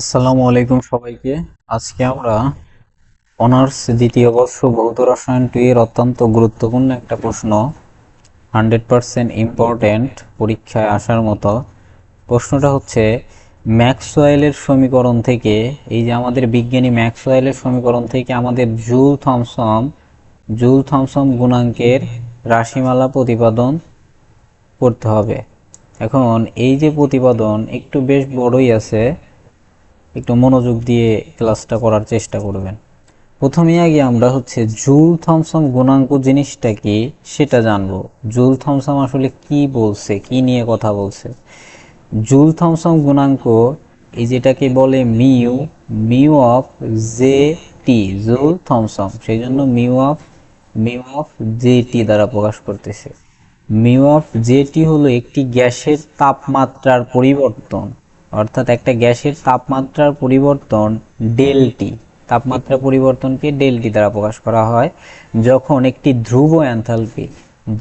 আসসালামু আলাইকুম সবাইকে। আজকে আমরা অনার্স দ্বিতীয় বর্ষ ভৌত রসায়ন টু এর অত্যন্ত গুরুত্বপূর্ণ একটা প্রশ্ন, হান্ড্রেড পারসেন্ট ইম্পর্ট্যান্ট পরীক্ষায় আসার মতো। প্রশ্নটা হচ্ছে, ম্যাক্সওয়েলের সমীকরণ থেকে, এই যে আমাদের বিজ্ঞানী ম্যাক্সওয়েলের সমীকরণ থেকে আমাদের জুল থমসম জুল থমসম গুণাঙ্কের রাশিমালা প্রতিপাদন করতে হবে। এখন এই যে প্রতিপাদন একটু বেশ বড়ই আছে একটু মনোযোগ দিয়ে ক্লাসটা করার চেষ্টা করবেন। প্রথমে আগে আমরা হচ্ছে জুল থমসম গুণাঙ্ক জিনিসটা কি সেটা জানব। জুল থমসম আসলে কি বলছে, কি নিয়ে কথা বলছে? জুল থমসম গুণাঙ্ক এই যেটাকে বলে mu mu of J T, Joule Thomson. সেই জন্য mu of mu of J T দ্বারা প্রকাশ করতেছে। মিউ অফ জে টি হলো একটি গ্যাসের তাপমাত্রার পরিবর্তন। অর্থাৎ একটা গ্যাসের তাপমাত্রার পরিবর্তন ডেলটি তাপমাত্রা পরিবর্তনকে ডেলটি দ্বারা প্রকাশ করা হয়। যখন একটি ধ্রুব অ্যান্থালপি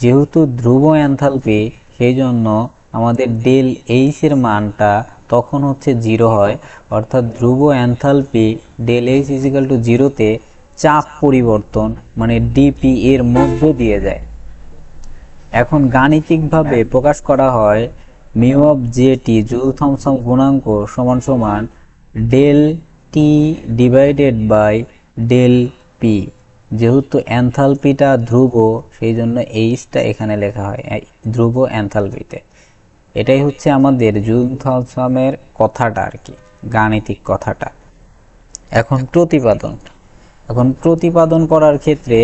যেহেতু ধ্রুব অ্যান্থালপি সেই জন্য আমাদের ডেল এইচ এর মানটা তখন হচ্ছে জিরো হয়। অর্থাৎ ধ্রুব enthalpy del H is equal to জিরোতে চাপ পরিবর্তন মানে ডিপি এর মধ্য দিয়ে যায়। এখন গাণিতিকভাবে প্রকাশ করা হয় mu of J T Joule Thomson গুণাঙ্ক সমান সমান del T divided by del P যেহেতু অ্যান্থালপিটা ধ্রুব সেই জন্য এইচটা এখানে লেখা হয় ধ্রুব অ্যান্থালপিতে এটাই হচ্ছে আমাদের জুল থমসমের কথাটা আর কি, গাণিতিক কথাটা। এখন প্রতিপাদন এখন প্রতিপাদন করার ক্ষেত্রে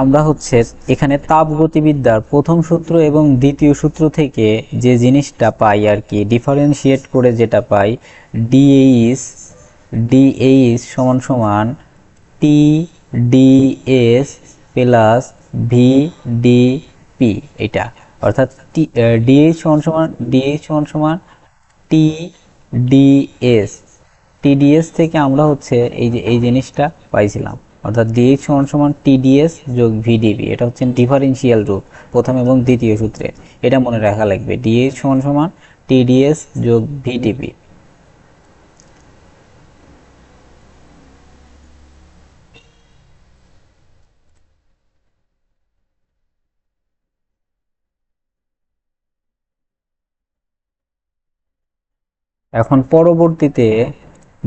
আমরা হচ্ছে এখানে তাপগতিবিদ্যার প্রথম সূত্র এবং দ্বিতীয় সূত্র থেকে যে জিনিসটা পাই আর কি ডিফারেন্সিয়েট করে যেটা পাই ডিএইচ ডিএইচ সমান সমান T D S plus V D P এটা। অর্থাৎ টি ডিএইচ সমান সমান ডিএইচ সমান সমান টি ডিএস টিডিএস থেকে আমরা হচ্ছে এই যে, এই জিনিসটা পাইছিলাম। অর্থাৎ ডিএক্স সমান সমান টিডিএস যোগ ভিডিপি এটা হচ্ছে ডিফারেন্সিয়াল রূপ, প্রথম এবং দ্বিতীয় সূত্রে। এটা মনে রাখা লাগবে ডিএক্স সমান সমান টিডিএস যোগ ভিডিপি এখন পরবর্তীতে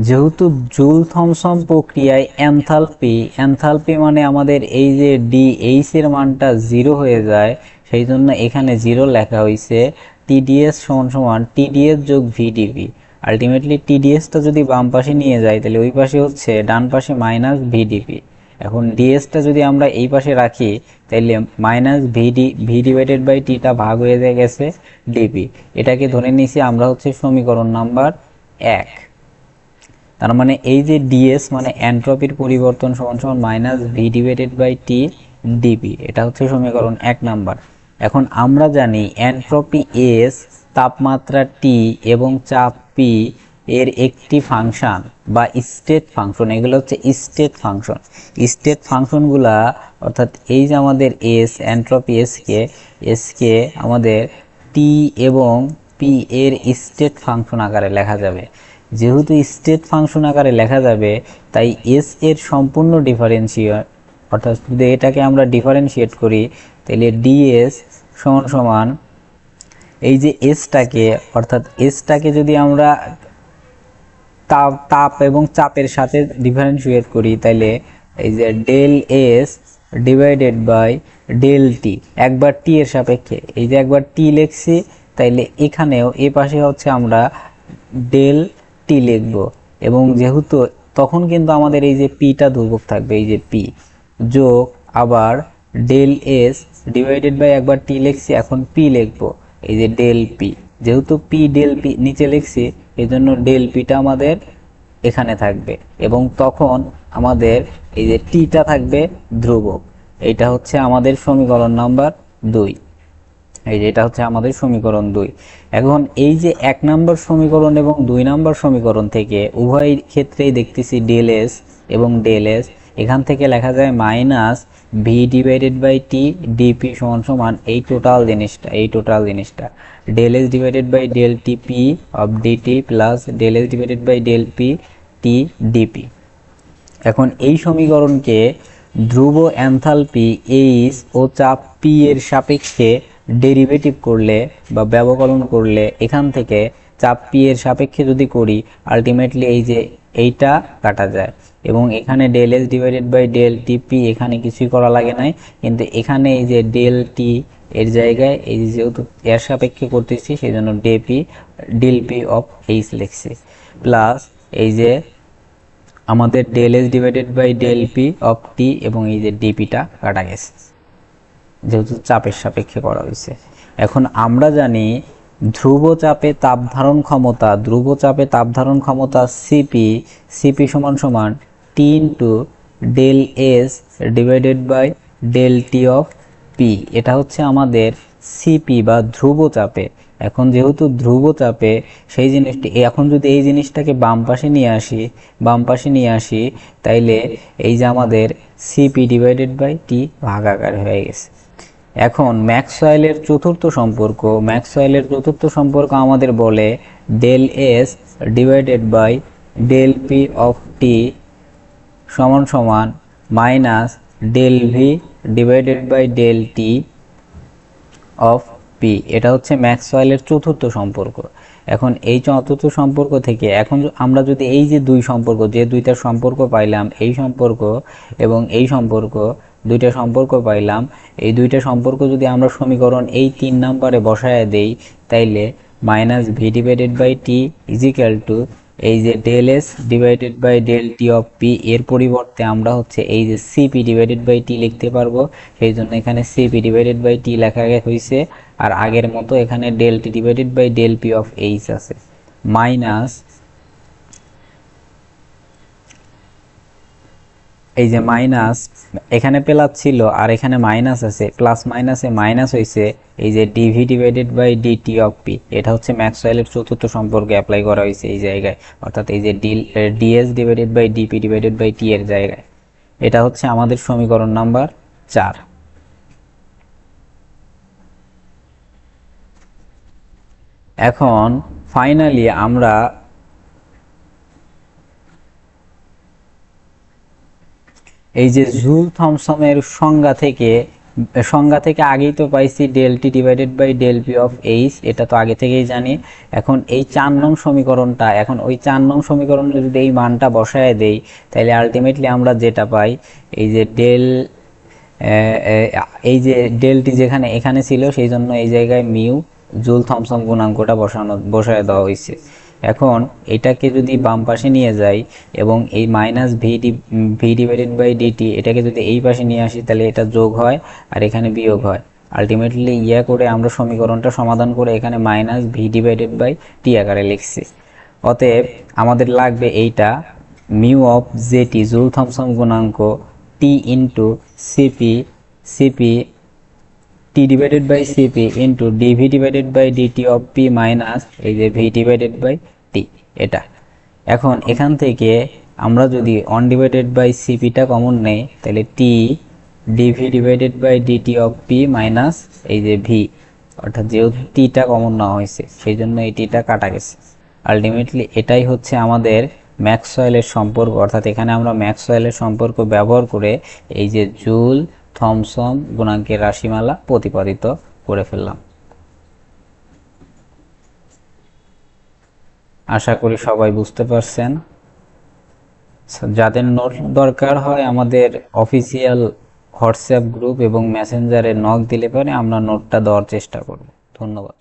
যেহেতু জুল থমসম প্রক্রিয়ায় অ্যানথালপি এনথালপি মানে আমাদের এই যে ডি এইচ এর মানটা জিরো হয়ে যায়, সেই জন্য এখানে জিরো লেখা হয়েছে টিডিএস সমান সমান টিডিএস যোগ ভিডিপি আলটিমেটলি টিডিএসটা যদি বাম পাশে নিয়ে যায় তাহলে ওই পাশে হচ্ছে ডান পাশে মাইনাস ভিডিপি এখন ডিএসটা যদি আমরা এই পাশে রাখি, তাহলে minus V D V divided by টিটা ভাগ হয়ে গেছে ডিপি এটাকে ধরে নিয়েছি আমরা হচ্ছে সমীকরণ নাম্বার এক। তার মানে এই যে ডিএস মানে এন্ট্রপির পরিবর্তন সমান সমান minus V divided by T D P এটা হচ্ছে সমীকরণ এক নাম্বার। এখন আমরা জানি এন্ট্রপি এস তাপমাত্রা টি এবং চাপ পি এর একটি ফাংশন বা স্টেট ফাংশন এগুলো হচ্ছে স্টেট ফাংশন স্টেট ফাংশনগুলা অর্থাৎ এই যে আমাদের এস এন্ট্রপি এসকে এসকে আমাদের টি এবং পি এর স্টেট ফাংশন আকারে লেখা যাবে। যেহেতু স্টেট ফাংশন আকারে লেখা যাবে, তাই এস এর সম্পূর্ণ ডিফারেন্সিয়েট অর্থাৎ যদি এটাকে আমরা ডিফারেন্সিয়েট করি, তাহলে ডিএস সমান সমান এই যে এসটাকে অর্থাৎ এসটাকে যদি আমরা তাপ তাপ এবং চাপের সাথে ডিফারেন্সিয়েট করি, তাহলে এই যে del S divided by del T একবার টি এর সাপেক্ষে, এই যে একবার টি লিখছি, তাইলে এখানেও এ পাশে হচ্ছে আমরা ডেল টি লিখব। এবং যেহেতু তখন কিন্তু আমাদের এই যে পিটা ধ্রুবক থাকবে, এই যে পি, যোগ আবার ডেল এস ডিভাইডেড বাই একবার টি লিখছি, এখন পি লিখব, এই যে ডেল পি। যেহেতু পি ডেল পি নিচে লিখছি এই জন্য ডেল পিটা আমাদের এখানে থাকবে। এবং তখন আমাদের এই যে টিটা থাকবে ধ্রুবক। এটা হচ্ছে আমাদের সমীকরণ নাম্বার দুই। এই যে এটা হচ্ছে আমাদের সমীকরণ দুই। এখন এই যে এক নম্বর সমীকরণ এবং দুই নম্বর সমীকরণ থেকে উভয় ক্ষেত্রেই দেখতেছি ডেল এস এবং ডেল এস, এখান থেকে লেখা যায় minus V divided by T D P সমান সমান এই টোটাল জিনিসটা, এই টোটাল জিনিসটা। Del S divided by del T P of D T plus del S divided by del P T D P এখন এই সমীকরণকে ধ্রুব এনথালপি এইচ ও চাপ পি এর সাপেক্ষে ডেরিভেটিভ করলে বা ব্যবকলন করলে এখান থেকে চাপ পি এর সাপেক্ষে যদি করি আলটিমেটলি এই যে এইটা কাটা যায়। এবং এখানে del S divided by del T P এখানে কিছুই করা লাগে নাই। কিন্তু এখানে এই যে ডেল টি এর জায়গায় এই যেহেতু এর সাপেক্ষে করতেছি সেই জন্য D P del P of H লিখছি। প্লাস এই যে আমাদের del S divided by del P of T এবং এই যে ডিপিটা কাটা গেছে। যেহেতু চাপের সাপেক্ষে করা হয়েছে। এখন আমরা জানি ধ্রুব চাপে তাপ ধারণ ক্ষমতা, ধ্রুব চাপে তাপ ধারণ ক্ষমতা সিপি সিপি সমান সমান T into del S divided by del T of P এটা হচ্ছে আমাদের সিপি বা ধ্রুব চাপে। এখন যেহেতু ধ্রুব চাপে, সেই জিনিসটি, এখন যদি এই জিনিসটাকে বাম পাশে নিয়ে আসি, বাম পাশে নিয়ে আসি, তাইলে এই যে আমাদের C P divided by T ভাগাকার হয়ে গেছে। এখন ম্যাক্সওয়েলের চতুর্থ সম্পর্ক, ম্যাক্সওয়েলের চতুর্থ সম্পর্ক আমাদের বলে del S divided by del P of T সমান সমান minus del V divided by del T of P. এটা হচ্ছে ম্যাক্সওয়েলের চতুর্থ সম্পর্ক। এখন এই চতুর্থ সম্পর্ক থেকে এখন আমরা যদি এই যে দুই সম্পর্ক, যে দুইটা সম্পর্ক পাইলাম, এই সম্পর্ক এবং এই সম্পর্ক দুইটা সম্পর্ক পাইলাম। এই দুইটা সম্পর্ক যদি আমরা সমীকরণ এই তিন নম্বরে বসায় দেই, তাইলে minus V divided by T is equal to এই যে del S divided by del T of P এর পরিবর্তে আমরা হচ্ছে এই যে সিপি ডিভাইডেড বাই টি লিখতে পারব। সেই জন্য এখানে সিপি ডিভাইডেড বাই টি লেখা হয়েছে আর আগের মতো এখানে del T divided by del P of H আছে। মাইনাস এই যে মাইনাস এখানে প্লাস ছিল আর এখানে মাইনাস আছে প্লাস মাইনাসে মাইনাস হয়েছে এই যে D V divided by D T of P এটা হচ্ছে ম্যাক্সওয়েলের চতুর্থ সম্পর্কে অ্যাপ্লাই করা হয়েছে এই জায়গায়, অর্থাৎ এই যে del D S divided by D P divided by T এর জায়গায়। এটা হচ্ছে আমাদের সমীকরণ নাম্বার চার। এখন ফাইনালি আমরা এই যে জুল থমসমের সংজ্ঞা থেকে সংজ্ঞা থেকে আগেই তো পাইছি del T divided by del P of H এটা তো আগে থেকেই জানি। এখন এই চার নং সমীকরণটা, এখন ওই চার নং সমীকরণে যদি এই মানটা বসায় দেই তাহলে আলটিমেটলি আমরা যেটা পাই, এই যে ডেল এই যে ডেলটি যেখানে, এখানে ছিল, সেই জন্য এই জায়গায় মিউ জুল থমসম গুণাঙ্কটা বসানো, বসায় দেওয়া হয়েছে এখন এটাকে যদি বাম পাশে নিয়ে যাই এবং এই minus V D V divided by D T এটাকে যদি এই পাশে নিয়ে আসি, তাহলে এটা যোগ হয় আর এখানে বিয়োগ হয়। আলটিমেটলি ইয়া করে আমরা সমীকরণটা সমাধান করে এখানে minus V divided by T আকারে লিখছি। অতএব আমাদের লাগবে এইটা mu of J T Joule Thomson গুণাঙ্ক T into C P C P T divided by C P into D V divided by D T of P minus এই যে V divided by টি এটা। এখন এখান থেকে আমরা যদি অন ডিভাইডেড বাই সিপিটা কমন নেই, তাহলে T D V divided by D T of P minus এই যে ভি অর্থাৎ যেহেতু টিটা কমন নেওয়া হয়েছে, সেই জন্য এই টিটা কাটা গেছে। আলটিমেটলি এটাই হচ্ছে আমাদের ম্যাক্সওয়েলের সম্পর্ক, অর্থাৎ এখানে আমরা ম্যাক্সওয়েলের সম্পর্ক ব্যবহার করে এই যে জুল থমসন গুণাঙ্কের রাশিমালা প্রতিপাদিত করে ফেললাম। আশা করি সবাই বুঝতে পারছেন। যাদের নোট দরকার হয় আমাদের অফিসিয়াল হোয়াটসঅ্যাপ গ্রুপ এবং মেসেঞ্জারে নক দিলে পরে আমরা নোটটা দেওয়ার চেষ্টা করব। ধন্যবাদ